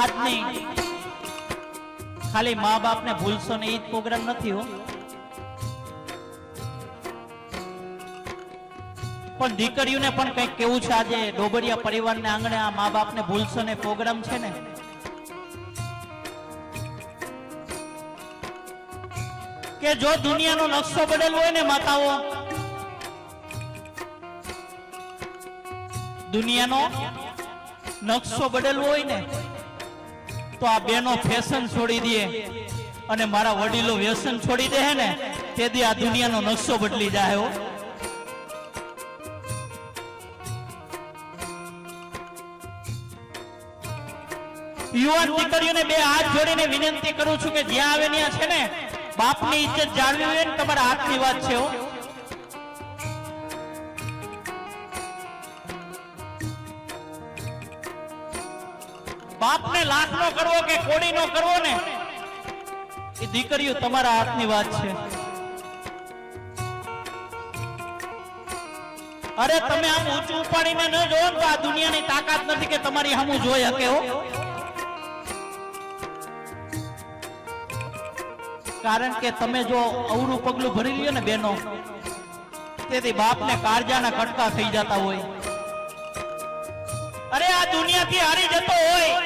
આજની ખાલી મા બાપને ભૂલશો ને એ પ્રોગ્રામ નથી હો. પણ દીકરીઓને પણ કંઈક કેવું છે, આજે ડોબરિયા પરિવારને આંગણે આ મા બાપને ભૂલશો ને પ્રોગ્રામ છે ને? કે જો દુનિયાનો નકશો બદલવો હોય ને માતાઓ, દુનિયાનો નકશો બદલવો હોય ને? તો આ બેનો ફેશન છોડી દે. અને મારા વડીલો વ્યસન છોડી દે ને, તેથી આ દુનિયાનો નકશો બદલી જાય યુવાન દીકરીઓને બે હાથ જોડીને વિનંતી કરું છું કે જ્યાં આવે ત્યાં છે ને, બાપની ઇજ્જત જાળવી હોય ને, તમારા હાથની વાત છે હો. બાપને લાખનો કરવો કે કોડીનો કરવો ને? એ દીકરીઓ તમારા હાથની વાત છે. અરે તમે આમ ઊંચું ઉપાડીને ન જોવો તો આ દુનિયાની તાકાત નથી કે તમારી સામું જોઈ શકે હો. કારણ કે તમે જો અવરું પગલું ભરી લ્યો ને બેનો, તેથી બાપને કાળજાના કટકા થઈ જતા હોય. અરે આ દુનિયાથી હારી જતો હોય.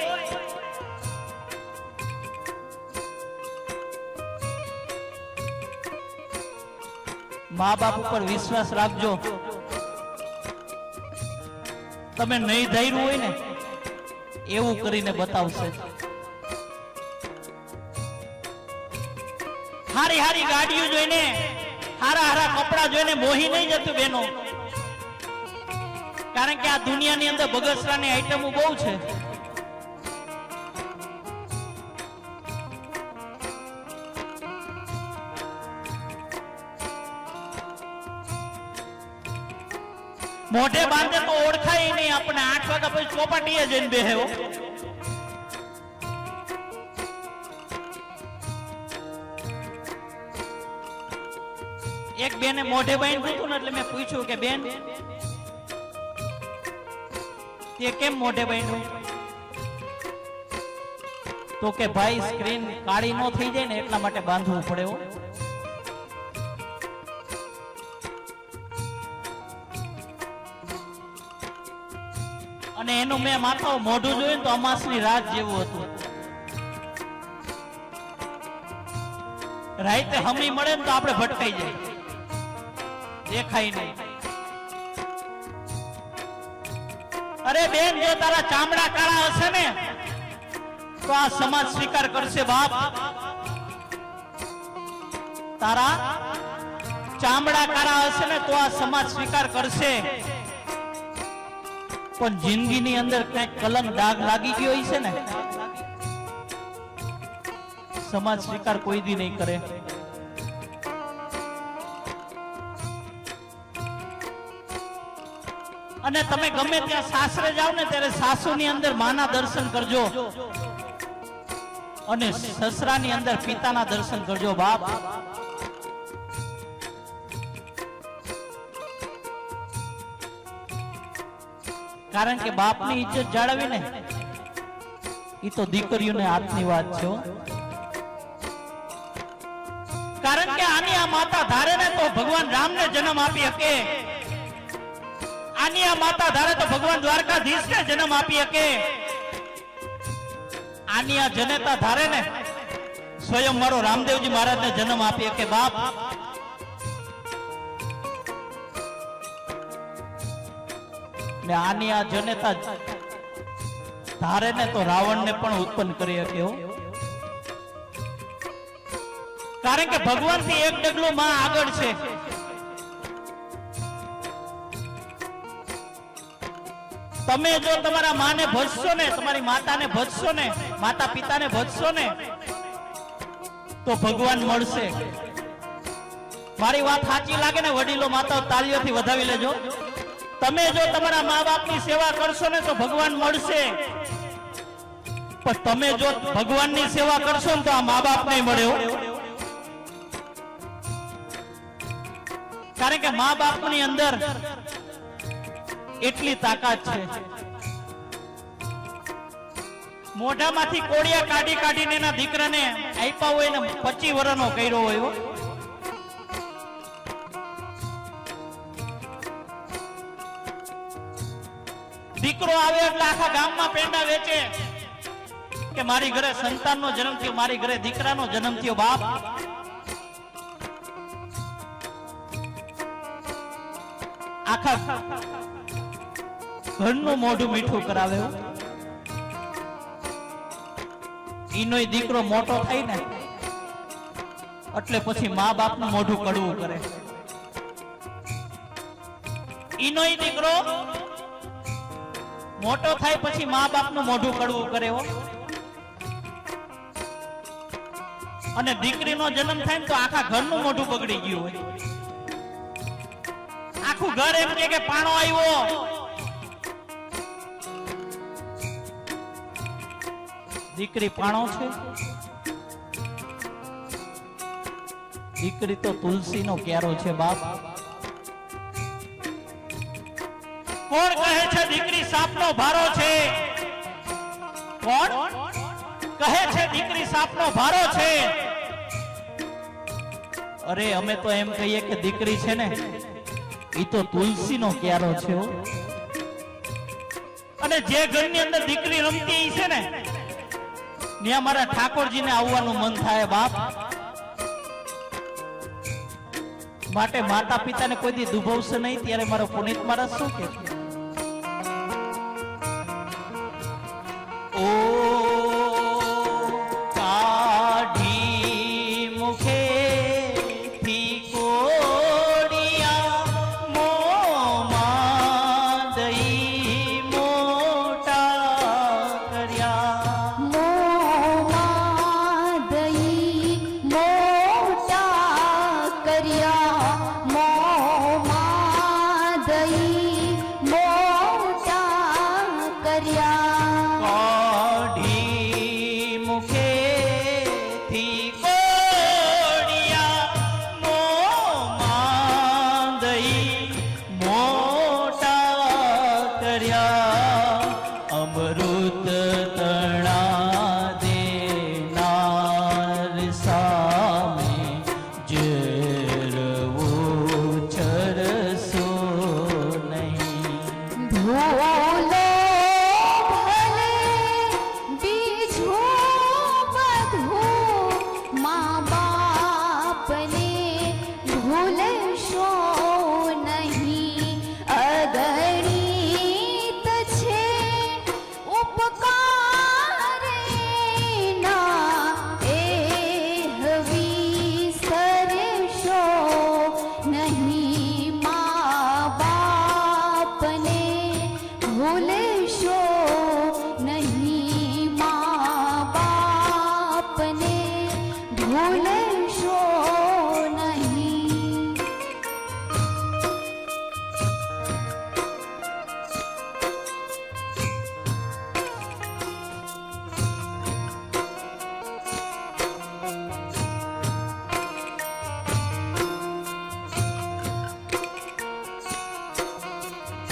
મા બાપ ઉપર વિશ્વાસ રાખજો. તમે નહીં ધૈર્યું હોય ને, એવું કરીને બતાવશે. હારી હારી ગાડીઓ જોઈને, હારા હારા કપડા જોઈને મોહી નહીં જતું બેનો. કારણ કે આ દુનિયાની અંદર બગસરાની આઈટમો બહુ છે. મોઢે બાંધે તો ઓળખાય નહીં. આપણે આઠ વાગ્યા પછી ચોપાટીએ જઈને બેહેવો એક બેને મોઢે બાંધ્યું હતું ને એટલે મેં પૂછ્યું કે, બેન, તે કેમ મોઢે બાંધ્યું? તો કે, ભાઈ, સ્ક્રીન કાળી નો થઈ જાય ને એટલા માટે બાંધવું પડે અને એનું મેં માથા મોઢું જોયું તો અમાસની રાત જેવું હતું. રાતે હમી મળે ને તો આપણે ભટકાઈ જાય. દેખાય નહીં. અરે બેન, જો તારા ચામડા કાળા હશે ને, તો આ સમાજ સ્વીકાર કરશે બાપ. તારા ચામડા કાળા હશે ને તો આ સમાજ સ્વીકાર કરશે. પણ જિંદગીની અંદર કંઈક કલંક ડાઘ લાગી ગયો છે ને? સમાજ સ્વીકાર કોઈ દી નહીં કરે. અને તમે ગમે ત્યાં સાસરે જાઓ ને, ત્યારે સાસુની અંદર માના દર્શન કરજો. અને સસરાની અંદર પિતાના દર્શન કરજો બાપ. કારણ કે બાપની ઇજ્જત જાળવી ને એ તો દીકરીઓને હાથની વાત છે કારણ કે આની આ માતા ધારે ને તો ભગવાન રામને જન્મ આપી શકે. આની આ માતા ધારે તો ભગવાન દ્વારકાધીશ ને જન્મ આપી શકે. આની આ જનેતા ધારે ને સ્વયં મારો રામદેવજી મહારાજ ને જન્મ આપી શકે. બાપ ને આની આ જનતા ધારે ને તો રાવણને પણ ઉત્પન્ન કરી શકે કારણ કે ભગવાનથી એક ડગલું માં આગળ છે. તમે જો તમારા માને ભજશો ને, તમારી માતાને ભજશો ને, માતા પિતાને ભજશો ને, તો ભગવાન મળશે. મારી વાત સાચી લાગે ને, વડીલો માતાઓ તાળીઓથી વધાવી લેજો. તમે જો તમારા મા બાપની સેવા કરશો ને તો ભગવાન મળશે. પણ તમે જો ભગવાનની સેવા કરશો ને તો આ મા બાપ નહીં મળ્યો કારણ કે મા બાપની અંદર એટલી તાકાત છે. મોઢામાંથી કોળિયા કાઢી કાઢીને એના દીકરાને આપ્યા હોય ને પચી વર્ષનો કર્યો હોય દીકરો આવે એટલે આખા ગામમાં પેંડા વેચે. કે મારી ઘરે સંતાનનો જન્મ થયો, મારી ઘરે દીકરાનો જન્મ થયો, બાપ. આખા ઘરનું મોઢું મીઠું કરાવે હો. ઈનોય દીકરો મોટો થાય ને, એટલે પછી મા બાપનું મોઢું કડવું કરે. ઈનોય દીકરો મોટો થાય પછી મા બાપનું મોઢું કડવું કરે હો. અને દીકરીનો જન્મ થાય ને તો આખા ઘરનું મોઢું બગડી ગયું હોય. આખું ઘર એમ કે પાણો આવ્યો. દીકરી પાણો છે? દીકરી તો તુલસીનો ક્યારો છે બાપ. સાપનો ભારો છે. કોણ? કહે છે, દીકરી સાપનો ભારો છે. અરે, અમે તો એમ કહીએ કે દીકરી છે ને એ તો તુલસીનો ક્યારો છે અને જે ઘરની અંદર દીકરી રમતી એ છે ને, ત્યાં મારા ઠાકોરજીને આવવાનું મન થાય, બાપ. માટે માતા પિતાને કોઈ દી દુભવશે નહીં, ત્યારે મારો પુનિત મારા શું કે છે? કર્યા અમૃત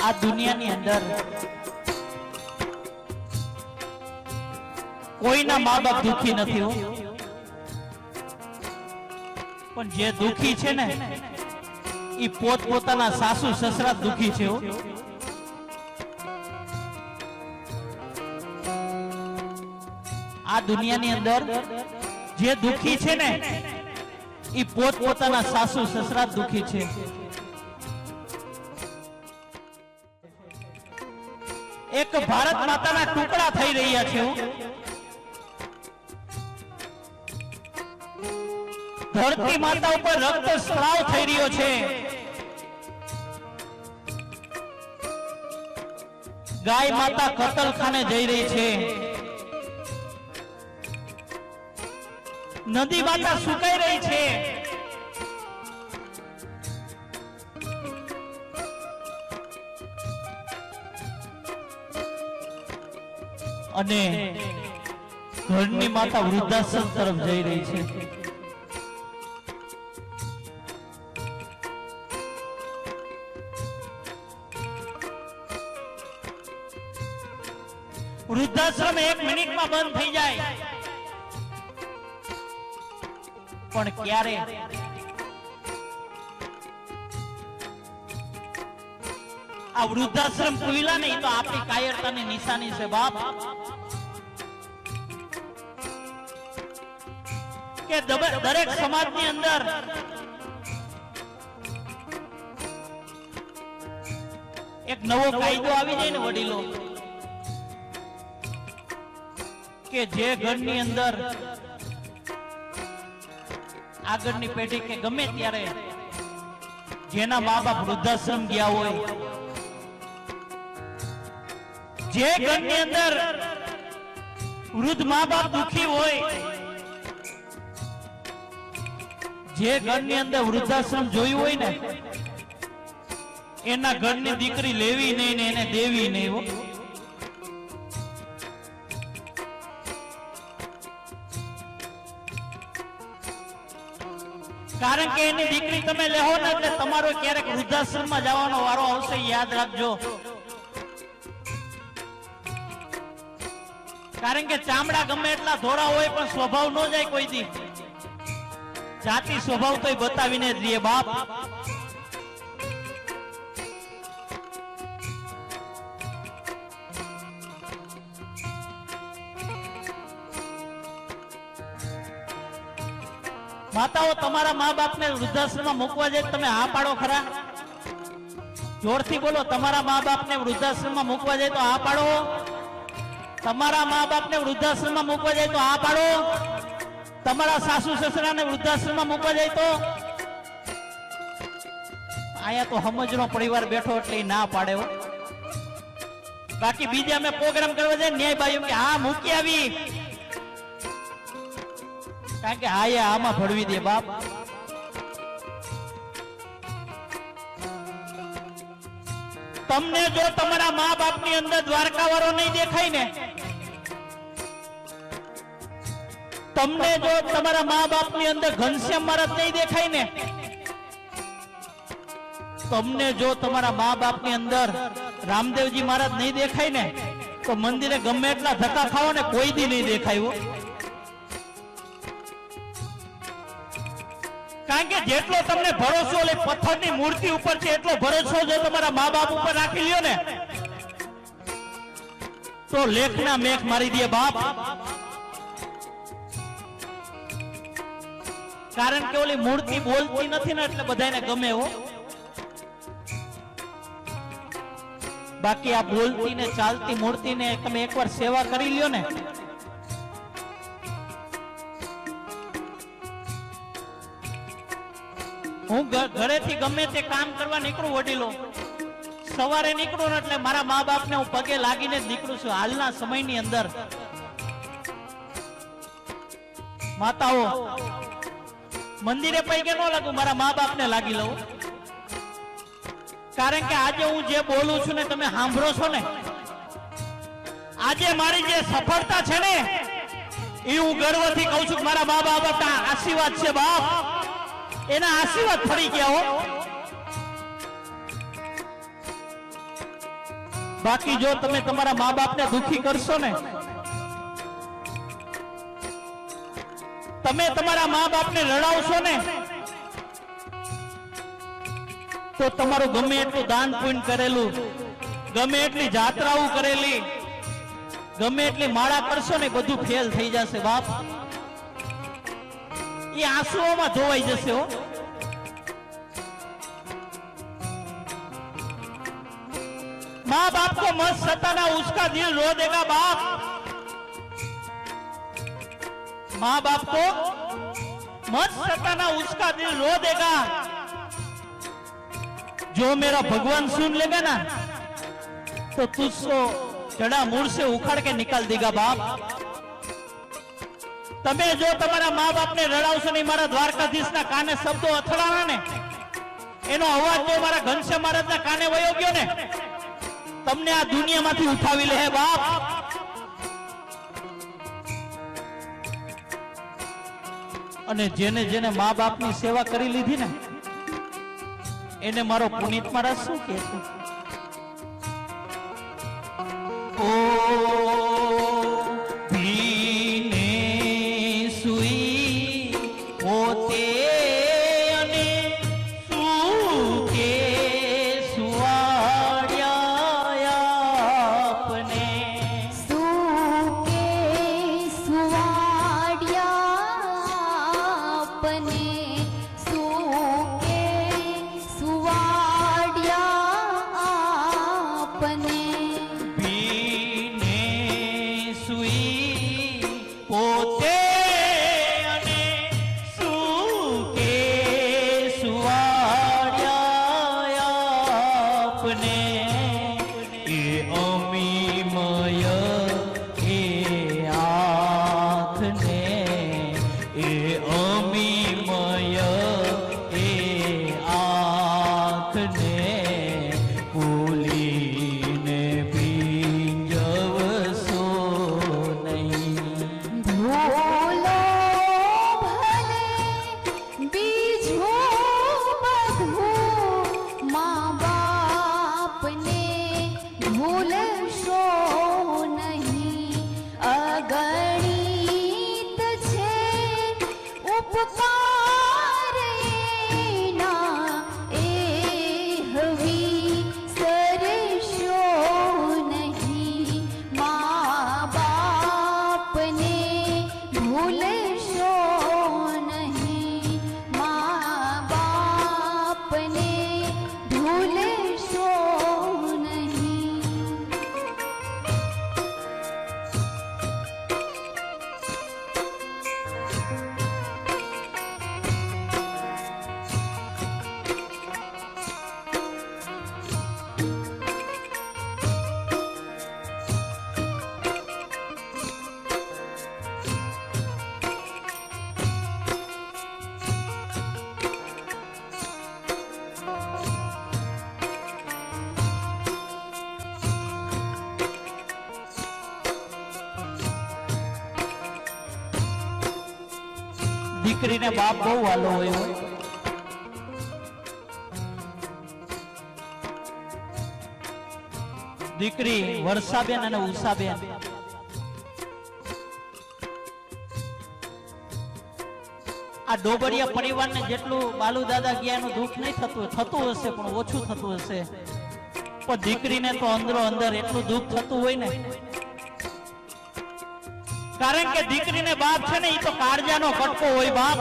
આ દુનિયાની અંદર કોઈના મા બાપ દુખી નથી હો. પણ જે દુખી છે ને એ પોત પોતાના સાસુ સસરા દુખી છે હો. આ દુનિયાની અંદર જે દુખી છે ને એ પોત પોતાના સાસુ સસરા દુખી છે. એક ભારત માતાના ટુકડા થઈ રહ્યા છે. ધરતી માતા ઉપર રક્ત સ્ત્રાવ થઈ રહ્યો છે. ગાય માતા કતલખાને જઈ રહી છે. નદી માતા સુકાઈ રહી છે. અને ઘરની માતા વૃદ્ધાશ્રમ તરફ જઈ રહી છે. વૃદ્ધાશ્રમ એક મિનિટમાં બંધ થઈ જાય. પણ ક્યારે? આ વૃદ્ધાશ્રમ ખુલ્લા નહીં તો આપણી કાયરતાની નિશાની છે, બાપ. કે દરેક સમાજની અંદર એક નવો કાયદો આવી જાય ને વડીલો કે જે ઘરની અંદર આગળની પેઢી કે ગમે ત્યારે જેના મા બાપ વૃદ્ધાશ્રમ ગયા હોય જે ઘરની અંદર વૃદ્ધ મા બાપ દુખી હોય જે ઘરની અંદર વૃદ્ધાશ્રમ જોયું હોય ને, એના ઘરની દીકરી લેવી નહીં એને દેવી નહીં કારણ કે એની દીકરી તમે લેહો ને એટલે તમારો ક્યારેક વૃદ્ધાશ્રમમાં જવાનો વારો આવશે, યાદ રાખજો. કારણ કે ચામડા ગમે એટલા ધોરા હોય પણ સ્વભાવ ન જાય કોઈ દી. જાતિ સ્વભાવ તો બતાવીને જ રહીએ બાપ. માતાઓ, તમારા મા બાપને વૃદ્ધાશ્રમમાં મૂકવા જાય તમે હા પાડો ખરા? જોરથી બોલો, તમારા મા બાપને વૃદ્ધાશ્રમમાં મૂકવા જાય તો હા પાડો? તમારા મા બાપને વૃદ્ધાશ્રમમાં મૂકવા જાય તો હા પાડો? તમારા સાસુ સસરાને વૃદ્ધાશ્રમમાં મૂકવા જાય તો? અહીંયા તો સમજનો પરિવાર બેઠો એટલે ના પાડે બાકી બીજે અમે પ્રોગ્રામ કરવા જાય ન્યાય ભાઈ કે હા, મૂકી આવી. કારણ કે હા આમાં ભળવી દે બાપ. તમને જો તમારા મા બાપની અંદર દ્વારકા વાળો નહીં દેખાય ને તમને જો તમારા મા બાપની અંદર ઘનશ્યામ મહારાજ નહીં દેખાય ને, તમને જો તમારા મા બાપની અંદર રામદેવજી મહારાજ નહીં દેખાય ને, તો મંદિરે ગમે એટલા ધક્કા ખાવો ને કોઈ દી નહીં દેખાય કારણ કે જેટલો તમને ભરોસો પથ્થર પથ્થરની મૂર્તિ ઉપર છે એટલો ભરોસો જો તમારા મા બાપ ઉપર રાખી લ્યો ને, તો લેખના મેખ મારી દે બાપ. કારણ કે ઓલી મૂર્તિ બોલતી નથી ને એટલે બધાને ગમે હો. બાકી આ બોલતી ને ચાલતી મૂર્તિ ને તમે એકવાર સેવા કરી લ્યો ને. હું ઘરેથી ગમે તે કામ કરવા નીકળું વડીલો. સવારે નીકળું ને એટલે મારા મા બાપને હું પગે લાગીને જ નીકળું છું, હાલના સમયની અંદર. માતાઓ મંદિરે પૈકે ન લાગુ, મારા મા બાપને લાગી લઉં. કારણ કે આજે હું જે બોલું છું ને તમે સાંભળો છો ને, આજે મારી જે સફળતા છે ને, એ હું ગર્વથી કહું છું મારા મા બાપ આશીર્વાદ છે બાપ. એના આશીર્વાદ ફરી ગયા હો. બાકી જો તમે તમારા મા બાપને દુખી કરશો ને તમે તમારા મા બાપને રડાવશો ને તો તમારું ગમે એટલું દાન પુણ્ય કરેલું ગમે એટલી જાત્રાઓ કરેલી ગમે એટલી માળા કરશો ને બધું ફેલ થઈ જશે બાપ એ આંસુઓમાં ધોવાઈ જશે હો माँ बाप को मत सताना उसका दिल रो देगा बाप माँ बाप को मत सताना, उसका दिल रो देगा। जो मेरा भगवान सुन लेगा ना, तो तुझको જડા મૂળ સે ઉખાડ કે નિકાલ દીગા બાપ તમે જો તમારા મા બાપને રડાવશો નહીં મારા દ્વારકાધીશના કાને શબ્દો અથડાણા ને, એનો અવાજ તો મારા ઘનશ્યામ મહારાજના કાને વયો ગયો ને, તમને આ દુનિયામાંથી ઉઠાવી લે બાપ. અને જેને જેને મા બાપની સેવા કરી લીધી ને, એને મારો પુનિત મહારાજ શું કે ઓ આપને. એ અમીમય અગણિત છે. ઉપકાર દીકરીને બાપ બહુ વાલો હોય દીકરી વર્ષાબેન અને ઉષાબેન. આ ડોબરિયા પરિવારને જેટલું બાલુ દાદા ગયા એનું દુઃખ નહીં થતું થતું હશે, પણ ઓછું થતું હશે. પણ દીકરીને તો અંદરો અંદર એટલું દુઃખ થતું હોય ને કારણ કે દીકરીને બાપ છે ને એ તો કાળજાનો કટકો હોય બાપ.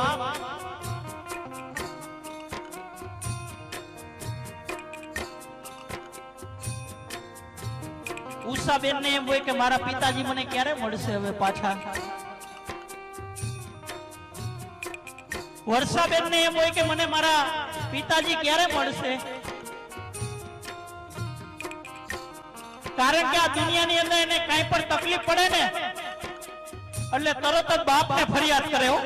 ઉષાબેન ને એમ હોય કે મારા પિતાજી મને ક્યારે મળશે હવે પાછા? વર્ષાબેન ને એમ હોય કે મને મારા પિતાજી ક્યારે મળશે? કારણ કે આ દુનિયાની અંદર એને કઈ પણ તકલીફ પડે ને એટલે તરત જ બાપ ને ફરિયાદ કરે હો.